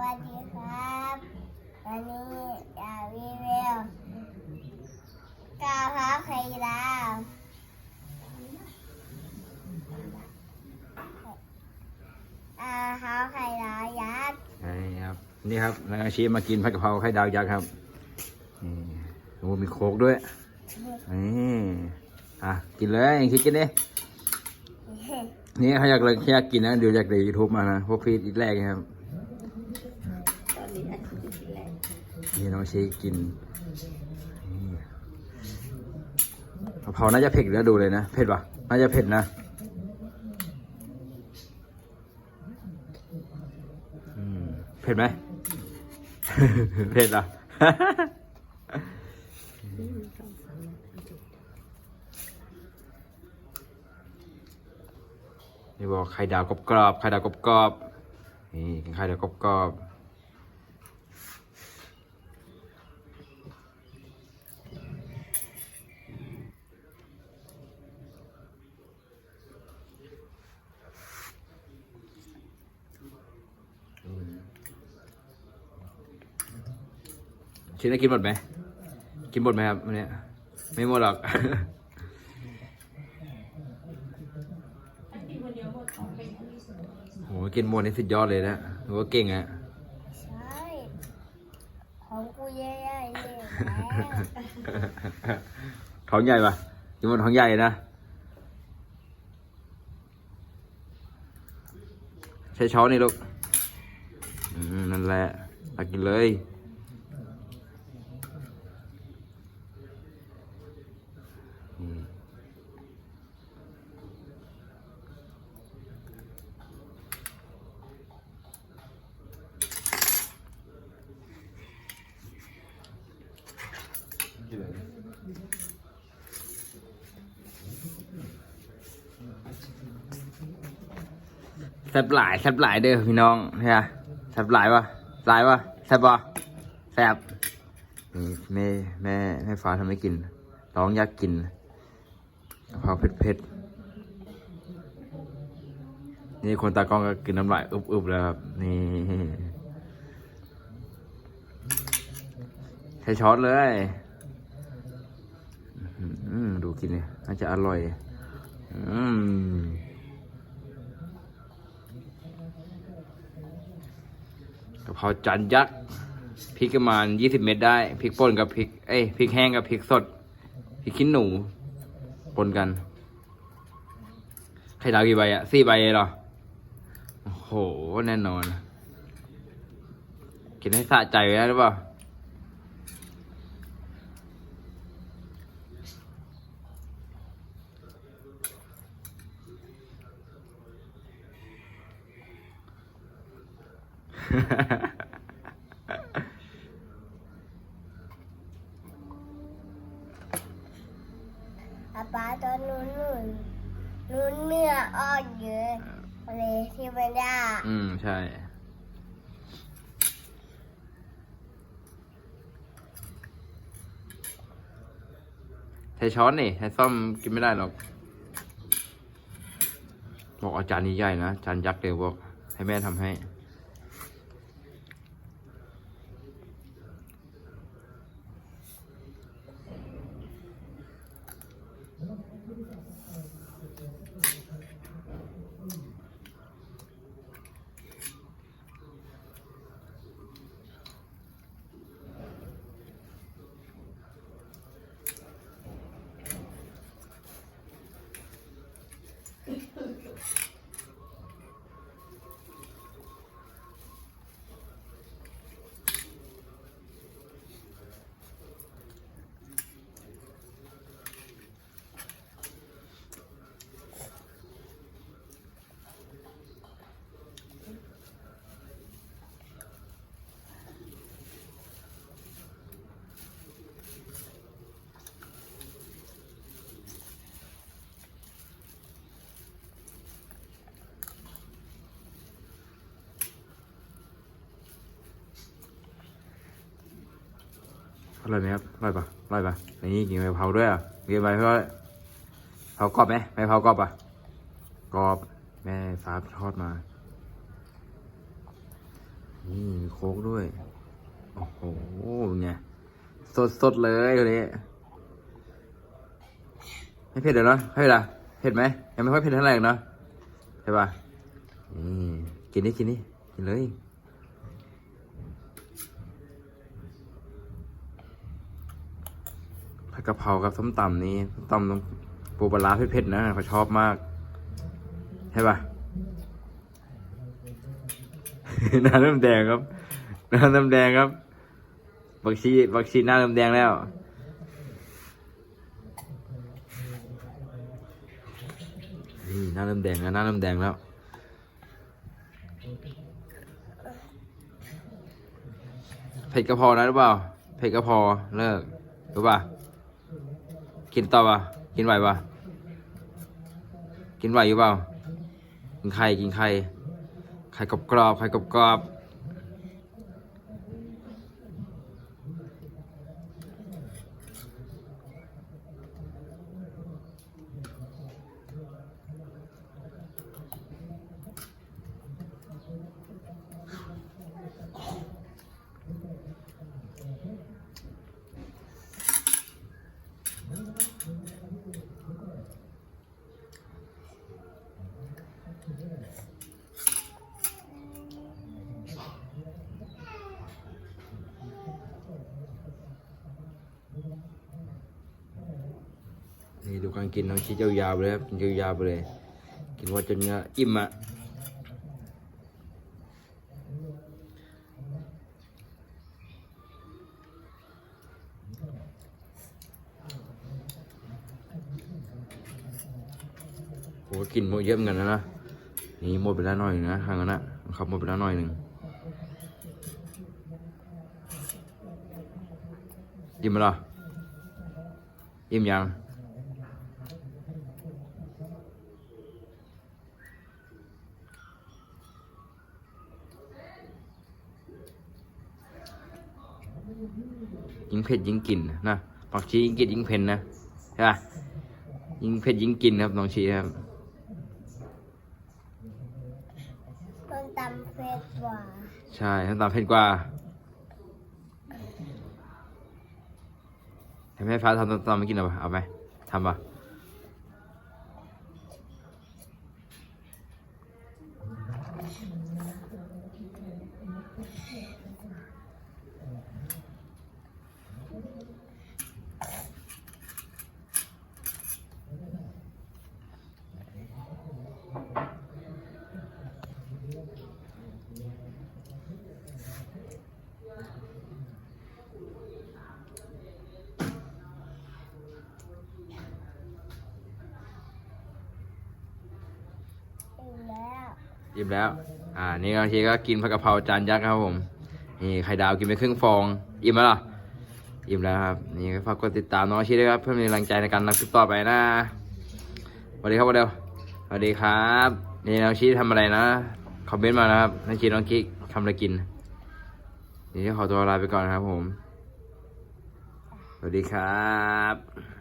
วัสดีครับวันนี้อยากรีวิวกาเพราไข่ดาวอาเพราไข่ดาวยักษ์นี่ครับนี่ครับนายอาชีมากินผัดกะเพราไข่ดาวยักษ์ครับนี่โอ้มีโค้กด้วยนี่อะกินเลยคิดกินดินี่เขาอยากเลยอยากกินนะเดี๋ยวอยากในยูทูบมานะพวกพี่อีกแรกนะครับ ตอนนี้อาทิตย์ที่แรก นี่น้องเชีกินกะเพราน่าจะเผ็ดแล้วดูเลยนะ เผ็ดปะน่าจะเผ็ดนะเผ็ดไหมเผ็ดเหรอนี่บอกไข่ดาวกรอบๆไข่ดาวกรอบๆนี่กินไข่ดาวกรอบๆ ชิ้นได้กินหมดไหม กินหมดไหมครับวันเนี้ยไม่หมดหรอก โห กินหมดนี่สุดยอดเลยนะถือว่าเก่งอะใช่ ของกูเยอะๆเลยแล้วท้องใหญ่ปะกินหมดท้องใหญ่นะ ใช้ช้อนนี่ลูกอืมนั่นแหละตักกินเลย แซบหลายแซบหลายเด้อพี่น้องเฮียแซบหลายปะหลายปะแซบปะแซบนี่แม่แม่แม่ฟ้าทำให้กินร้องอยากกินเพราเผ็ดเผ็ดนี่คนตากล้องก็กินน้ำลายอึบๆแล้วครับ นี่ใช้ช้อนเลยอื้อหือดูกินเนี่ยน่าจะอร่อย อืม กะเพราจานยักษ์พริกประมาณยี่สิบเม็ดได้พริกป่นกับพริกเอ้ยพริกแห้งกับพริกสดพริกขี้หนูปนกันไข่ดาวกี่ใบอะสี่ใบเหรอโอ้โหแน่นอนกินให้สะใจไว้หรือเปล่า อาปาตอนนู้นนู่นนู้นเนื้ออ่อนเยอะเลยที่มันยากอืม ใช่ ใช้ช้อนนี่ใช้ซ่อมกินไม่ได้หรอก บอกอาจานนี้ใหญ่นะจานยักษ์เลยบอกให้แม่ทำให้ อร่อยไหมครับอร่อยปะอร่อยปะนี่กินใบเพราด้วยอะกินใบเพราเผากรอบไหมใบเพรากรอบปะกรอบแม่ฟ้าทอดมา นี่มีโค้กด้วย โอ้โหเนี่ยสดสดเลยคนนี้ไม่เผ็ดเลยเนาะเผ็ดอะเผ็ดไหมยังไม่ค่อยเผ็ดเท่าไหร่เนาะใช่ปะนี่กินนี่กินนี่กินเลย ผัด กะเพรากับส้มตำนี่ส้มตำต้องปูปลาร้าเผ็ดๆนะเขาชอบมากใช่ป่ะหน้าเริ่มแดงครับหน้าเริ่มแดงครับบักชีบักชีหน้าเริ่มแดงแล้วนี่หน้าเริ่มแดงแล้วหน้าเริ่มแดงแล้วเผ็ดกระเพอนะหรือเปล่าเผ็ดกระเพอเลิกรู้ป่ะ กินต่อป่ะกินไหวป่ะกินไหวอยู่เปล่ากินไข่กินไข่ไข่กรอบกรอบไข่กรอบกรอบ นี่ดูการกินน้องชี้ยาวๆเลยครับกินยาวๆไปเลย กินว่าจนเนื้ออิ่มอะโหกินหมดเยอะเหมือนกันนะนะนี่หมดไปแล้วหน่อยหนึงนะทางนั้นนะขับหมดไปแล้วหน่อยหนึ่งอิ่มไหมล่ะอิ่มยัง ยิ่งเผ็ดยิ่งกินนะผักชียิ่งกินยิ่งเผ็ดนะใช่ปะยิ่งเผ็ดยิ่งกินครับน้องชีครับต้นตำเผ็ดกว่าใช่ส้มตำเผ็ดกว่าให้แม่ฟ้าทำส้มตำไม่กินเอาปะเอาไหมทำปะ อิ่มแล้ว อ่า นี่บางทีก็กินผักกะเพราจานยักษ์ครับผม นี่ไข่ดาวกินไปครึ่งฟอง อิ่มไหมล่ะอิ่มแล้วครับ นี่ฝากกดติดตามน้องชีด้วยครับ เพื่อมีกำลังใจในการทำคลิปต่อไปนะสวัสดีครับวันเดียวสวัสดีครับ นี่น้องชีทำอะไรนะ คอมเมนต์มานะครับ น้องชีน้องกิ๊กทำอะไรกิน นี่ขอตัวลาไปก่อนครับผม สวัสดีครับ